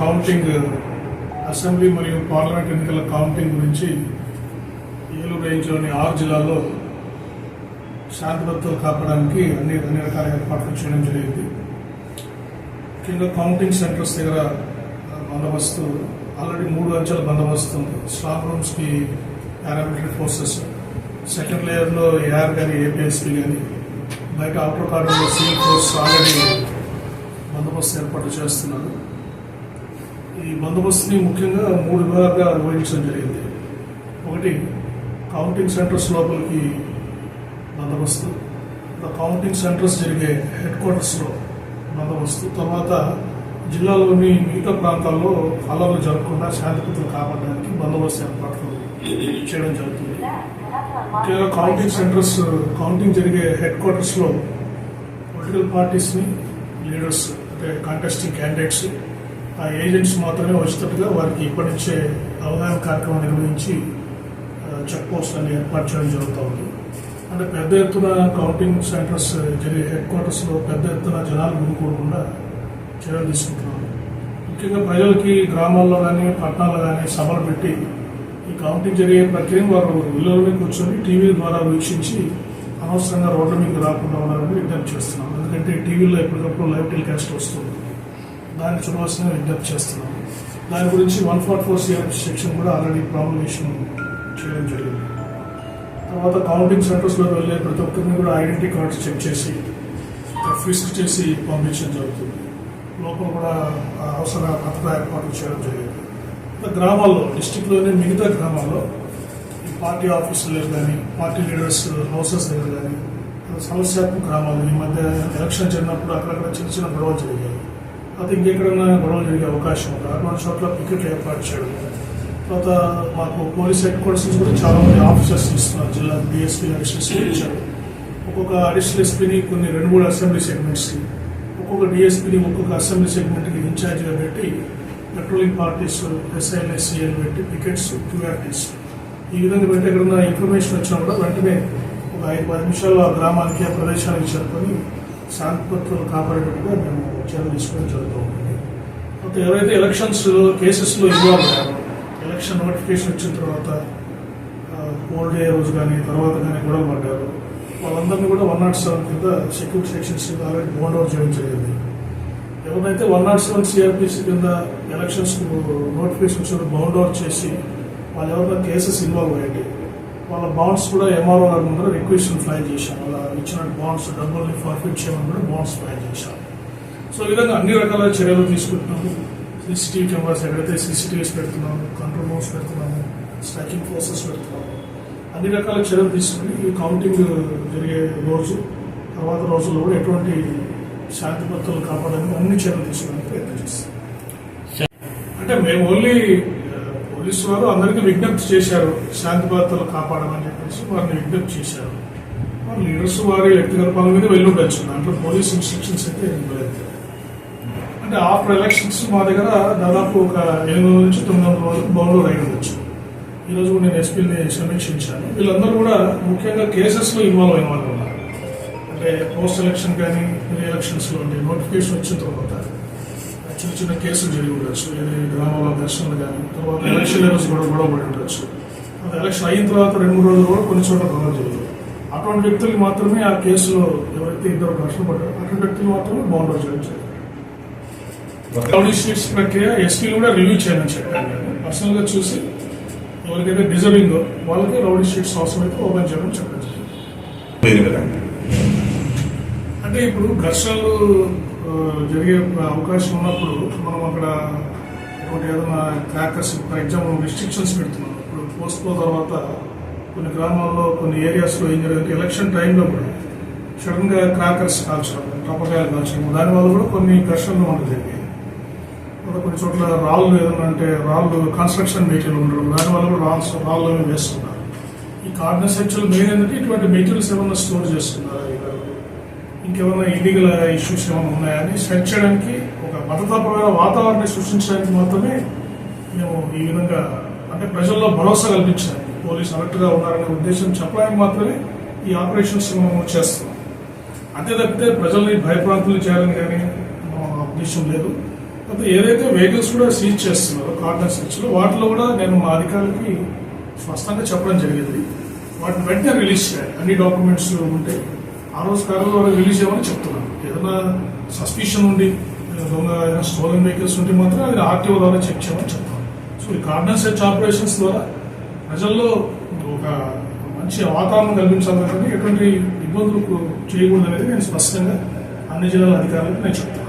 Counting assembly మరియు parliament ఎన్నికల counting గురించి ఏలూరు రేంజ్లోని ఆరు జిల్లాల్లో శాంతి భద్రతలు కాపాడడానికి అన్ని అన్ని రకాల ఏర్పాట్లు చేయడం జరిగింది. ముఖ్యంగా కౌంటింగ్ సెంటర్స్ దగ్గర బందోబస్తు ఆల్రెడీ మూడు అంచెల బందోబస్తు ఉంది. స్ట్రాంగ్ రూమ్స్కి పారామిలిటరీ ఫోర్సెస్ సెకండ్ లేయర్లో ఏఆర్ కానీ ఏపీఎస్పీ కానీ బయట అవుటర్ కార్డర్లో సివిల్ ఫోర్స్ ఆల్రెడీ బందోబస్తు ఏర్పాటు చేస్తున్నారు. ఈ బందోబస్తుని ముఖ్యంగా మూడు విభాగాలుగా నిర్వహించడం జరిగింది. ఒకటి కౌంటింగ్ సెంటర్స్ లోపలికి బందోబస్తు. కౌంటింగ్ సెంటర్స్ జరిగే హెడ్ క్వార్టర్స్లో బందోబస్తు. తర్వాత జిల్లాలోని మిగతా ప్రాంతాల్లో కలర్లు జరగకుండా శాంతిపతులు కాపాడడానికి బందోబస్తు ఏర్పాట్లు చేయడం జరుగుతుంది. ముఖ్యంగా కౌంటింగ్ సెంటర్స్ కౌంటింగ్ జరిగే హెడ్ క్వార్టర్స్లో పొలిటికల్ పార్టీస్ని లీడర్స్ అంటే కాంటెస్టింగ్ క్యాండిడేట్స్ ఆ ఏజెంట్స్ మాత్రమే వచ్చేటట్టుగా వారికి ఇప్పటి నుంచే అవగాహన కార్యక్రమం నిర్వహించి చెక్ పోస్ట్ ఏర్పాటు చేయడం జరుగుతూ ఉంది. అంటే పెద్ద ఎత్తున కౌంటింగ్ సెంటర్స్ జరిగే హెడ్ క్వార్టర్స్లో పెద్ద ఎత్తున జనాలు గుమికూడకుండా చర్యలు తీసుకుంటున్నాము ముఖ్యంగా ప్రజలకి గ్రామాల్లో కానీ పట్టణాల్లో కానీ సభలు పెట్టి ఈ కౌంటింగ్ జరిగే ప్రక్రియను వారు ఇళ్ళలోనే కూర్చొని టీవీ ద్వారా వీక్షించి అనవసరంగా రోడ్ల మీద రాకుండా ఉండాలని విజ్ఞప్తి చేస్తున్నాం. ఎందుకంటే టీవీలో ఎప్పటికప్పుడు లైవ్ టెలికాస్ట్ వస్తుంది. దాన్ని చూడవలసిన విజ్ఞప్తి చేస్తున్నాం. దాని గురించి one forty four CR section కూడా ఆల్రెడీ ప్రాములేషన్ చేయడం జరిగింది. తర్వాత కౌంటింగ్ సెంటర్స్లో వెళ్ళే ప్రతి ఒక్కరిని కూడా ఐడెంటిటీ కార్డ్స్ చెక్ చేసి ఫ్రిస్క్ చేసి పంపించడం జరుగుతుంది. లోపల కూడా అవసర భద్రత ఏర్పాట్లు చేయడం జరిగింది. ఇంకా గ్రామాల్లో డిస్టిక్లోనే మిగతా గ్రామాల్లో ఈ పార్టీ ఆఫీసులు కానీ పార్టీ లీడర్స్ హౌసెస్ దగ్గర కానీ సమస్యాత్మక గ్రామాలు ఈ మధ్య ఎలక్షన్ జరిగినప్పుడు అక్కడక్కడ చిన్న చిన్న గొడవలు జరిగాయి. అది ఇంకెక్కడైనా గొడవలు జరిగే అవకాశం ఉంది? అటువంటి చోట్ల పికెట్లు ఏర్పాటు చేయడం. తర్వాత మాకు పోలీస్ హెడ్ క్వార్టర్స్ నుంచి కూడా చాలా మంది ఆఫీసర్స్ ఇస్తున్నారు. జిల్లా బీఎస్పీ అడిషనల్ ఇచ్చారు. ఒక్కొక్క అడిషనల్ ఎస్పీని కొన్ని రెండు మూడు అసెంబ్లీ సెగ్మెంట్స్కి ఒక్కొక్క డిఎస్పీని ఒక్కొక్క అసెంబ్లీ సెగ్మెంట్కి ఇన్ఛార్జ్గా పెట్టి పెట్రోలింగ్ పార్టీస్ ఎస్ఐఎల్ఎస్సీఎల్ పెట్టి పికెట్స్ క్యూఆర్టీస్. ఈ విధంగా పెట్టి ఎక్కడన్నా ఇన్ఫర్మేషన్ వచ్చినా కూడా వెంటనే ఒక ఐదు పది నిమిషాల్లో ఆ గ్రామానికి ఆ ప్రదేశానికి చేరుకొని శాంతి భద్రతలు కాపాడేటట్టుగా మేము చర్యలు తీసుకోవడం జరుగుతూ ఉంటుంది. అయితే ఎవరైతే ఎలక్షన్స్ కేసెస్లో ఇన్వాల్వ్ అయ్యారో ఎలక్షన్ నోటిఫికేషన్ వచ్చిన తర్వాత పోల్ డే రోజు కానీ తర్వాత కానీ గొడవ పడ్డారు. వాళ్ళందరినీ కూడా వన్ నాట్ సెవెన్ కింద సెక్యూరిటీ సెక్షన్స్ కింద ఆల్రెడీ బోండ్ అవుట్ చేయడం. జరిగింది ఎవరైతే వన్ నాట్ సెవెన్ సిఆర్పిసి కింద ఎలక్షన్స్ నోటిఫికేషన్ వచ్చిన బౌండ్ అవుట్ చేసి వాళ్ళు ఎవరైనా కేసెస్ ఇన్వాల్వ్ అయ్యండి. వాళ్ళ బాండ్స్ కూడా ఎంఆర్ఓ గారి ముందర రిక్వెస్ట్ ఫైల్ చేశాం. వాళ్ళ ఇచ్చిన బాండ్స్ డబ్బుల్ని ఫార్ఫిట్ చేయమని కూడా బాండ్స్ ఫైల్ చేశాం. సో ఈ విధంగా అన్ని రకాల చర్యలు తీసుకుంటున్నాము. సీసీటీవీ కెమెరాస్ ఎక్కడైతే సీసీటీవీస్ పెడుతున్నాము కంట్రోల్ రూమ్స్ పెడుతున్నాము స్ట్రైకింగ్ ఫోర్సెస్ పెడుతున్నాము అన్ని రకాల చర్యలు తీసుకుని ఈ కౌంటింగ్ జరిగే రోజు తర్వాత రోజుల్లో కూడా ఎటువంటి శాంతి భక్తులు కాపాడడానికి అన్ని చర్యలు తీసుకోవడానికి ప్రయత్నం చేస్తాం. అంటే మేము ఓన్లీ పోలీసు వారు అందరికీ విజ్ఞప్తి చేశారు శాంతి భద్రతలు కాపాడమని చెప్పేసి వారిని విజ్ఞప్తి చేశారు. వారి లీడర్స్ వారి వ్యక్తిగత పనుల మీద వెళ్ళి ఉండొచ్చు. దాంట్లో పోలీస్ ఇన్స్ట్రక్షన్స్ అయితే ఇవ్వలేదు అంటే ఆఫ్టర్ ఎలక్షన్స్ మా దగ్గర దాదాపు ఒక ఎనిమిది నుంచి తొమ్మిది వందల వరకు బౌండర్ అయి ఉండొచ్చు. ఈరోజు కూడా నేను ఎస్పీని సమీక్షించాను. వీళ్ళందరూ కూడా ముఖ్యంగా కేసెస్లో ఇన్వాల్వ్ అయిన వాళ్ళు ఉన్నారు. అంటే పోస్ట్ ఎలక్షన్ కానీ ప్రీ ఎలక్షన్స్లో ఉండే నోటిఫికేషన్ వచ్చిన తర్వాత చిన్న చిన్న కేసులు జరిగి ఉండొచ్చు. ఏది గ్రామాల దర్శనాలు కానీ తర్వాత ఎలక్షన్ రోజు కూడా గొడవ పడి ఉండొచ్చు. అది ఎలక్షన్ అయిన తర్వాత రెండు మూడు రోజులు కూడా కొన్ని చోట్ల గొడవ జరిగింది అటువంటి వ్యక్తులు మాత్రమే ఆ కేసులో ఎవరైతే ఇద్దరు ఘర్షణ పడ్డారో అటువంటి వ్యక్తులు మాత్రమే బౌండర్ చేయడం షీట్స్ ప్రక్రియ ఎస్పీలు కూడా రివ్యూ చేయమని చెప్పాను నేను పర్సనల్గా చూసి ఎవరికైతే డిజర్వింగ్ వాళ్ళకి రౌడీ షీట్స్ అవసరమైతే ఓపెన్ చేయడం చెప్పాను అంటే ఇప్పుడు ఘర్షణలు జరిగే అవకాశం ఉన్నప్పుడు మనం అక్కడ ఒకటి ఏదైనా క్రాకర్స్ ఫర్ ఎగ్జాంపుల్ రిస్ట్రిక్షన్స్ పెడుతున్నాం. ఇప్పుడు పోస్ట్ పో తర్వాత కొన్ని గ్రామాల్లో కొన్ని ఏరియాస్లో ఏం జరిగింది ఎలక్షన్ టైంలో కూడా సడన్గా క్రాకర్స్ కాల్చడం టపకాయలు కాల్చడం దానివల్ల కూడా కొన్ని ఘర్షణలు మనకు జరిగాయి తర్వాత కొన్ని చోట్ల రాళ్ళు ఏదైనా అంటే రాళ్ళు కన్స్ట్రక్షన్ మెటీరియల్ ఉండడం దానివల్ల కూడా రాల్స్ రాళ్ళు అవి వేస్తున్నారు. ఈ కార్డినెస్ యాక్చువల్ మెయిన్ ఏంటంటే ఇటువంటి మెటీరియల్స్ ఏమైనా స్టోర్ చేస్తున్నారా ఇంకేమైనా ఇల్లీగల్ ఇష్యూస్ ఏమైనా ఉన్నాయని సెర్చ్ చేయడానికి ఒక భద్రతాపరమైన వాతావరణాన్ని సృష్టించడానికి మాత్రమే మేము ఈ విధంగా అంటే ప్రజల్లో భరోసా కల్పించడానికి పోలీసు అలర్ట్గా ఉన్నారనే ఉద్దేశం చెప్పడానికి మాత్రమే ఈ ఆపరేషన్స్ మేము చేస్తున్నాం. అంతే తప్పితే ప్రజల్ని భయప్రాంతులు చేయాలని కానీ ఉద్దేశం లేదు. అంటే ఏదైతే వెహికల్స్ కూడా సీజ్ చేస్తున్నారో కార్డన్ సెర్చ్ వాటిలో కూడా నేను మా అధికారులకి స్పష్టంగా చెప్పడం జరిగింది. వాటిని వెంటనే రిలీజ్ చేయాలి. అన్ని డాక్యుమెంట్స్ ఉంటే ఆ రోజు కాలంలో రిలీజ్ చేయమని చెప్తున్నాను ఏదైనా సస్పిషన్ ఉండి దొంగ ఏదైనా స్టోలన్ వెహికల్స్ ఉంటే మాత్రం అది ఆర్టీఓ ద్వారా చెక్ చేయమని చెప్తాను సో ఈ కార్డన్ సెర్చ్ ఆపరేషన్స్ ద్వారా ప్రజల్లో ఒక మంచి వాతావరణం కల్పించాలి కానీ ఎటువంటి ఇబ్బందులు చేయకూడదు అనేది నేను స్పష్టంగా అన్ని జిల్లాల అధికారులకు నేను చెప్తాను